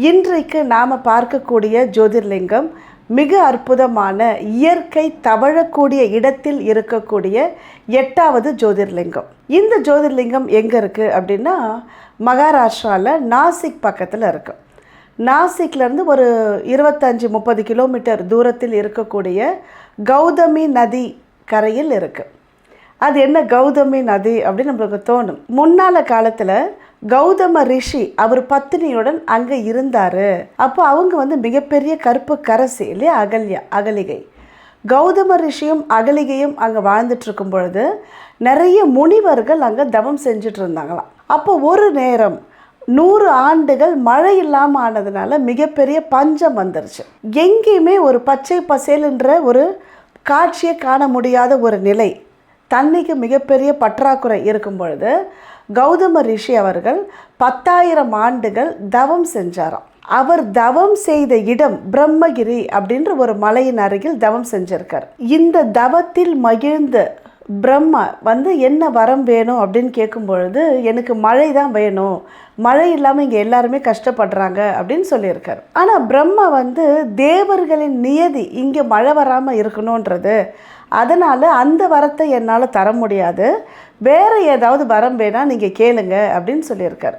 இன்றைக்கு நாம் பார்க்கக்கூடிய ஜோதிர்லிங்கம் மிக அற்புதமான இயற்கை தவழக்கூடிய இடத்தில் இருக்கக்கூடிய எட்டாவது ஜோதிர்லிங்கம். இந்த ஜோதிர்லிங்கம் எங்கே இருக்குது அப்படின்னா மகாராஷ்டிராவில் நாசிக் பக்கத்தில் இருக்கு. நாசிக்லேருந்து ஒரு இருபத்தஞ்சி முப்பது கிலோமீட்டர் தூரத்தில் இருக்கக்கூடிய கௌதமி நதி கரையில் இருக்குது அது என்ன கௌதமி நதி அப்படின்னு நம்மளுக்கு தோணும். முன்னால காலத்தில் கௌதம ரிஷி அவர் பத்தினியுடன் அங்கே இருந்தார். அப்போ அவங்க வந்து மிகப்பெரிய கருப்பு கரசி இல்லையா? அகல்யா அகலிகை. கௌதம ரிஷியும் அகலிகையும் அங்கே வாழ்ந்துட்டு இருக்கும் பொழுது நிறைய முனிவர்கள் அங்கே தவம் செஞ்சுட்டு இருந்தாங்களாம். அப்போ ஒரு நேரம் நூறு ஆண்டுகள் மழை இல்லாமல் ஆனதுனால மிகப்பெரிய பஞ்சம் வந்துருச்சு. எங்கேயுமே ஒரு பச்சை பசேலுன்ற ஒரு காட்சியை காண முடியாத ஒரு நிலை. தண்ணிக்கு மிகப்பெரிய பற்றாக்குறை இருக்கும் பொழுது கௌதம ரிஷி அவர்கள் பத்தாயிரம் ஆண்டுகள் தவம் செஞ்சாராம். அவர் தவம் செய்த இடம் பிரம்மகிரி அப்படின்ற ஒரு மலையின் அருகில் தவம் செஞ்சிருக்கார். இந்த தவத்தில் மகிழ்ந்த பிரம்மா வந்து என்ன வரம் வேணும் அப்படின்னு கேட்கும் பொழுது எனக்கு மழை தான் வேணும் மழை இல்லாமல் இங்கே எல்லாருமே கஷ்டப்படுறாங்க அப்படின்னு சொல்லியிருக்கார். ஆனால் பிரம்மா வந்து தேவர்களின் நியதி இங்கே மழை வராமல் இருக்கணுன்றது அதனால் அந்த வரத்தை என்னால் தர முடியாது. வேறு ஏதாவது வரம் வேணால் நீங்கள் கேளுங்க அப்படின்னு சொல்லியிருக்காரு.